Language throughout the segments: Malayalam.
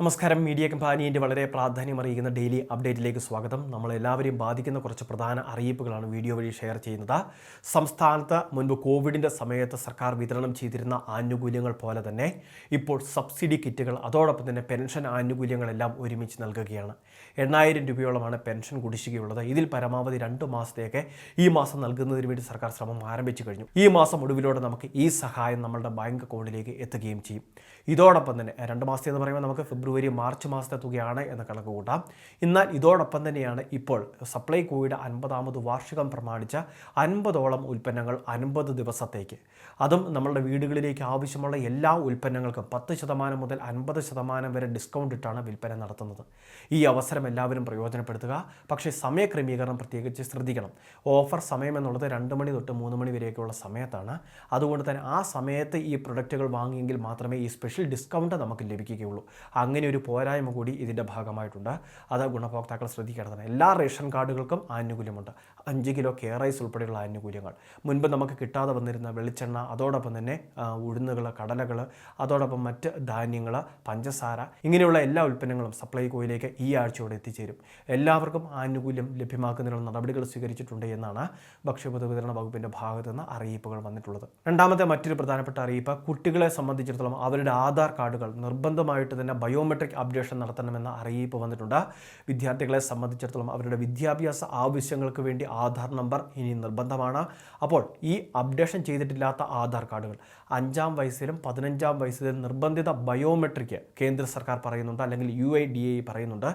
നമസ്കാരം. മീഡിയ കമ്പാനിയന്റെ വളരെ പ്രാധാന്യം പ്രാധാന്യമറിയിക്കുന്ന ഡെയിലി അപ്ഡേറ്റിലേക്ക് സ്വാഗതം. നമ്മളെല്ലാവരെയും ബാധിക്കുന്ന കുറച്ച് പ്രധാന അറിയിപ്പുകളാണ് വീഡിയോ വഴി ഷെയർ ചെയ്യുന്നത്. സംസ്ഥാനത്ത് മുൻപ് കോവിഡിന്റെ സമയത്ത് സർക്കാർ വിതരണം ചെയ്തിരുന്ന ആനുകൂല്യങ്ങൾ പോലെ തന്നെ ഇപ്പോൾ സബ്സിഡി കിറ്റുകൾ അതോടൊപ്പം തന്നെ പെൻഷൻ ആനുകൂല്യങ്ങളെല്ലാം ഒരുമിച്ച് നൽകുകയാണ്. എണ്ണായിരം രൂപയോളമാണ് പെൻഷൻ കുടിശ്ശികയുള്ളത്. ഇതിൽ പരമാവധി രണ്ട് മാസത്തേക്ക് ഈ മാസം നൽകുന്നതിന് വേണ്ടി സർക്കാർ ശ്രമം ആരംഭിച്ചു കഴിഞ്ഞു. ഈ മാസം ഒടുവിലൂടെ നമുക്ക് ഈ സഹായം നമ്മളുടെ ബാങ്ക് അക്കൗണ്ടിലേക്ക് എത്തുകയും ചെയ്യും. ഇതോടൊപ്പം തന്നെ രണ്ട് മാസത്തെ എന്ന് പറയുമ്പോൾ നമുക്ക് ഫെബ്രുവരി മാർച്ച് മാസത്തെ തുകയാണ് എന്ന കണക്ക് കൂട്ടാം. എന്നാൽ ഇതോടൊപ്പം തന്നെയാണ് ഇപ്പോൾ സപ്ലൈ സപ്ലൈകോയുടെ അൻപതാമത് വാർഷികം പ്രമാണിച്ച അൻപതോളം ഉൽപ്പന്നങ്ങൾ അൻപത് ദിവസത്തേക്ക്. അതും നമ്മളുടെ വീടുകളിലേക്ക് ആവശ്യമുള്ള എല്ലാ ഉൽപ്പന്നങ്ങൾക്കും പത്ത് ശതമാനം മുതൽ അൻപത് ശതമാനം വരെ ഡിസ്കൗണ്ട് ഇട്ടാണ് വിൽപ്പന നടത്തുന്നത്. ഈ അവസരം എല്ലാവരും പ്രയോജനപ്പെടുത്തുക. പക്ഷേ സമയക്രമീകരണം പ്രത്യേകിച്ച് ശ്രദ്ധിക്കണം. ഓഫർ സമയം എന്നുള്ളത് രണ്ട് മണി തൊട്ട് മൂന്ന് മണി വരെയൊക്കെയുള്ള സമയത്താണ്. അതുകൊണ്ട് തന്നെ ആ സമയത്ത് ഈ പ്രൊഡക്റ്റുകൾ വാങ്ങിയെങ്കിൽ മാത്രമേ ഈ സ്പെഷ്യൽ ഡിസ്കൗണ്ട് നമുക്ക് ലഭിക്കുകയുള്ളൂ. അങ്ങനെ ഒരു പോരായ്മ കൂടി ഇതിന്റെ ഭാഗമായിട്ടുണ്ട്. അത് ഗുണഭോക്താക്കൾ ശ്രദ്ധിക്കേണ്ടതാണ്. എല്ലാ റേഷൻ കാർഡുകൾക്കും ആനുകൂല്യമുണ്ട്. അഞ്ച് കിലോ കെ റൈസ് ഉൾപ്പെടെയുള്ള ആനുകൂല്യങ്ങൾ. മുൻപ് നമുക്ക് കിട്ടാതെ വന്നിരുന്ന വെളിച്ചെണ്ണ അതോടൊപ്പം തന്നെ ഉഴുന്നുകൾ കടലകൾ അതോടൊപ്പം മറ്റ് ധാന്യങ്ങൾ പഞ്ചസാര ഇങ്ങനെയുള്ള എല്ലാ ഉൽപ്പന്നങ്ങളും സപ്ലൈകോയിലേക്ക് ഈ ആഴ്ചയോടെ എത്തിച്ചേരും. എല്ലാവർക്കും ആനുകൂല്യം ലഭ്യമാക്കുന്നതിനുള്ള നടപടികൾ സ്വീകരിച്ചിട്ടുണ്ട് എന്നാണ് ഭക്ഷ്യപൊതുവിതരണ വകുപ്പിന്റെ ഭാഗത്തുനിന്ന് അറിയിപ്പുകൾ വന്നിട്ടുള്ളത്. രണ്ടാമത്തെ മറ്റൊരു പ്രധാനപ്പെട്ട അറിയിപ്പ് കുട്ടികളെ സംബന്ധിച്ചിടത്തോളം അവരുടെ ആധാർ കാർഡുകൾ നിർബന്ധമായിട്ട് തന്നെ ബയോമെട്രിക് അപ്ഡേഷൻ നടത്തണമെന്ന അറിയിപ്പ് വന്നിട്ടുണ്ട്. വിദ്യാർത്ഥികളെ സംബന്ധിച്ചിടത്തോളം അവരുടെ വിദ്യാഭ്യാസ ആവശ്യങ്ങൾക്ക് വേണ്ടി ആധാർ നമ്പർ ഇനി നിർബന്ധമാണ്. അപ്പോൾ ഈ അപ്ഡേഷൻ ചെയ്തിട്ടില്ലാത്ത ആധാർ കാർഡുകൾ അഞ്ചാം വയസ്സിലും പതിനഞ്ചാം വയസ്സിലും നിർബന്ധിത ബയോമെട്രിക് കേന്ദ്ര സർക്കാർ പറയുന്നുണ്ട് അല്ലെങ്കിൽ യു ഐ ഡി പറയുന്നുണ്ട്.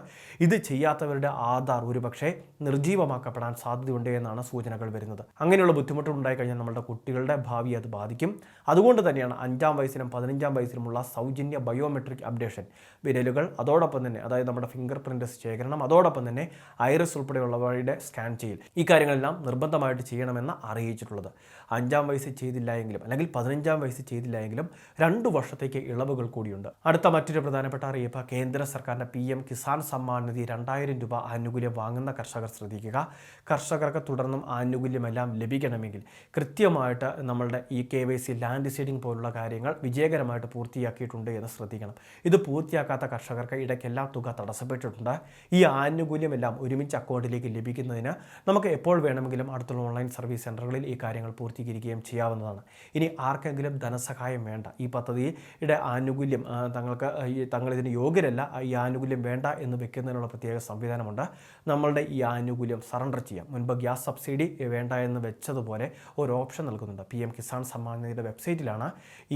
ഇത് ചെയ്യാത്തവരുടെ ആധാർ ഒരുപക്ഷെ നിർജീവമാക്കപ്പെടാൻ സാധ്യതയുണ്ട് എന്നാണ് സൂചനകൾ വരുന്നത്. അങ്ങനെയുള്ള ബുദ്ധിമുട്ടുകൾ ഉണ്ടായിക്കഴിഞ്ഞാൽ നമ്മുടെ കുട്ടികളുടെ ഭാവി അത് ബാധിക്കും. അതുകൊണ്ട് തന്നെയാണ് അഞ്ചാം വയസ്സിലും പതിനഞ്ചാം വയസ്സിലുമുള്ള സൗജന്യ ബയോമെട്രിക് അപ്ഡേഷൻ വിരലുകൾ അതോടൊപ്പം തന്നെ അതായത് നമ്മുടെ ഫിംഗർ പ്രിന്റ് ശേഖരണം അതോടൊപ്പം തന്നെ ഐറിസ് ഉൾപ്പെടെയുള്ളവയുടെ സ്കാൻ ചെയ്യൽ. ഈ കാര്യങ്ങളെല്ലാം നിർബന്ധമായിട്ട് ചെയ്യണമെന്ന് അറിയിച്ചിട്ടുള്ളത്. അഞ്ചാം വയസ്സിൽ ചെയ്തില്ല എങ്കിലും അല്ലെങ്കിൽ പതിനഞ്ചാം വയസ്സിൽ ചെയ്തില്ല എങ്കിലും രണ്ട് വർഷത്തേക്ക് ഇളവുകൾ കൂടിയുണ്ട്. അടുത്ത മറ്റൊരു പ്രധാനപ്പെട്ട അറിയിപ്പ് കേന്ദ്ര സർക്കാരിന്റെ പി എം കിസാൻ സമ്മാൻ നിധി രണ്ടായിരം രൂപ ആനുകൂല്യം വാങ്ങുന്ന കർഷകർ ശ്രദ്ധിക്കുക. കർഷകർക്ക് തുടർന്നും ആനുകൂല്യമെല്ലാം ലഭിക്കണമെങ്കിൽ കൃത്യമായിട്ട് നമ്മളുടെ ഈ K Y C land seeding പോലുള്ള കാര്യങ്ങൾ വിജയകരമായിട്ട് പൂർത്തിയാക്കിയിട്ടുണ്ട് എന്ന് ശ്രദ്ധിക്കണം. ഇത് പൂർത്തിയാക്കാത്ത കർഷകർക്ക് ഇടയ്ക്കെല്ലാം തുക തടസ്സപ്പെട്ടിട്ടുണ്ട്. ഈ ആനുകൂല്യമെല്ലാം ഒരുമിച്ച് അക്കൗണ്ടിലേക്ക് ലഭിക്കുന്നതിന് നമുക്ക് എപ്പോൾ വേണമെങ്കിലും അടുത്തുള്ള ഓൺലൈൻ സർവീസ് സെന്ററുകളിൽ ഈ കാര്യങ്ങൾ പൂർത്തീകരിക്കുകയും ചെയ്യാവുന്നതാണ്. ഇനി ആർക്കെങ്കിലും ധനസഹായം വേണ്ട. ഈ പദ്ധതിയുടെ ആനുകൂല്യം തങ്ങൾക്ക് തങ്ങളിതിന് യോഗ്യരല്ല ഈ ആനുകൂല്യം വേണ്ട എന്ന് വെക്കുന്നതിനുള്ള പ്രത്യേക സംവിധാനമുണ്ട്. നമ്മളുടെ ഈ ആനുകൂല്യം സറണ്ടർ ചെയ്യാം. മുൻപ് ഗ്യാസ് സബ്സിഡി വേണ്ട എന്ന് വെച്ചതുപോലെ ഒരു ഓപ്ഷൻ നൽകുന്നുണ്ട്. പി എം കിസാൻ സമ്മാൻ നിധിയുടെ വെബ്സൈറ്റിലാണ്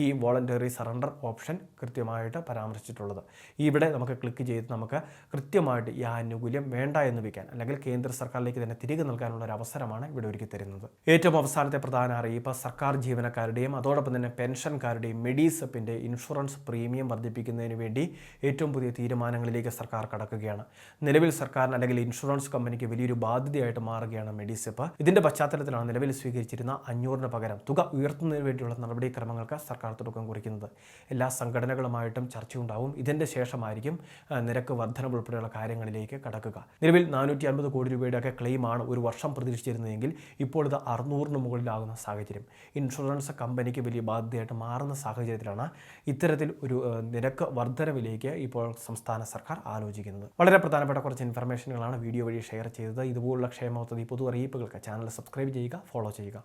ഈ വോളണ്ടറി സറണ്ടർ ഓപ്ഷൻ കൃത്യമായിട്ട് പരാമർശിച്ചിട്ടുള്ളത്. ഇവിടെ നമുക്ക് ക്ലിക്ക് ചെയ്ത് നമുക്ക് കൃത്യമായിട്ട് ഈ ആനുകൂല്യം വേണ്ട എന്ന് വയ്ക്കാൻ അല്ലെങ്കിൽ കേന്ദ്ര സർക്കാരിലേക്ക് തന്നെ തിരികെ നൽകാനുള്ള ഒരു അവസരമാണ് ഇവിടെ ഒരുക്കി തരുന്നത്. ഏറ്റവും അവസാനത്തെ പ്രധാന അറിയിപ്പ് സർക്കാർ ജീവനക്കാരുടെയും അതോടൊപ്പം തന്നെ പെൻഷൻകാരുടെയും മെഡീസപ്പിന്റെ ഇൻഷുറൻസ് പ്രീമിയം വർദ്ധിപ്പിക്കുന്നതിന് വേണ്ടി ഏറ്റവും പുതിയ തീരുമാനങ്ങളിലേക്ക് സർക്കാർ കടക്കുകയാണ്. നിലവിൽ സർക്കാരിന് അല്ലെങ്കിൽ ഇൻഷുറൻസ് കമ്പനിക്ക് വലിയൊരു ബാധ്യതയായിട്ട് മാറുകയാണ് മെഡീസപ്പ്. ഇതിന്റെ പശ്ചാത്തലത്തിലാണ് നിലവിൽ സ്വീകരിച്ചിരുന്ന അഞ്ഞൂറിന് പകരം തുക ഉയർത്തുന്നതിന് വേണ്ടിയുള്ള നടപടിക്രമങ്ങൾക്ക് സർക്കാർ തുടക്കം കുറിക്കുന്നത്. എല്ലാ സംഘടനകളുമായിട്ടും ചർച്ചയുണ്ടാവും. ഇതിന്റെ ശേഷമായിരിക്കും നിരക്ക് വർധന ഉൾപ്പെടെയുള്ള കാര്യങ്ങളിലേക്ക് കടക്കുക. നിലവിൽ നാനൂറ്റി അൻപത് കോടി രൂപയുടെയൊക്കെ ക്ലെയിമാണ് ഒരു വർഷം പ്രതീക്ഷിച്ചിരുന്നതെങ്കിൽ ഇപ്പോൾ ഇത് അറുന്നൂറിന് മുകളിലാകുന്ന സാഹചര്യം. ഇൻഷുറൻസ് കമ്പനിക്ക് വലിയ ബാധ്യതയായിട്ട് മാറുന്ന സാഹചര്യത്തിലാണ് ഇത്തരത്തിൽ ഒരു നിരക്ക് വർധനവിലേക്ക് ഇപ്പോൾ സംസ്ഥാന സർക്കാർ ആലോചിക്കുന്നത്. വളരെ പ്രധാനപ്പെട്ട കുറച്ച് ഇൻഫർമേഷനുകളാണ് വീഡിയോ വഴി ഷെയർ ചെയ്തത്. ഇതുപോലുള്ള ക്ഷേമ പദ്ധതി പൊതു അറിയിപ്പുകൾക്ക് ചാനൽ സബ്സ്ക്രൈബ് ചെയ്യുക ഫോളോ ചെയ്യുക.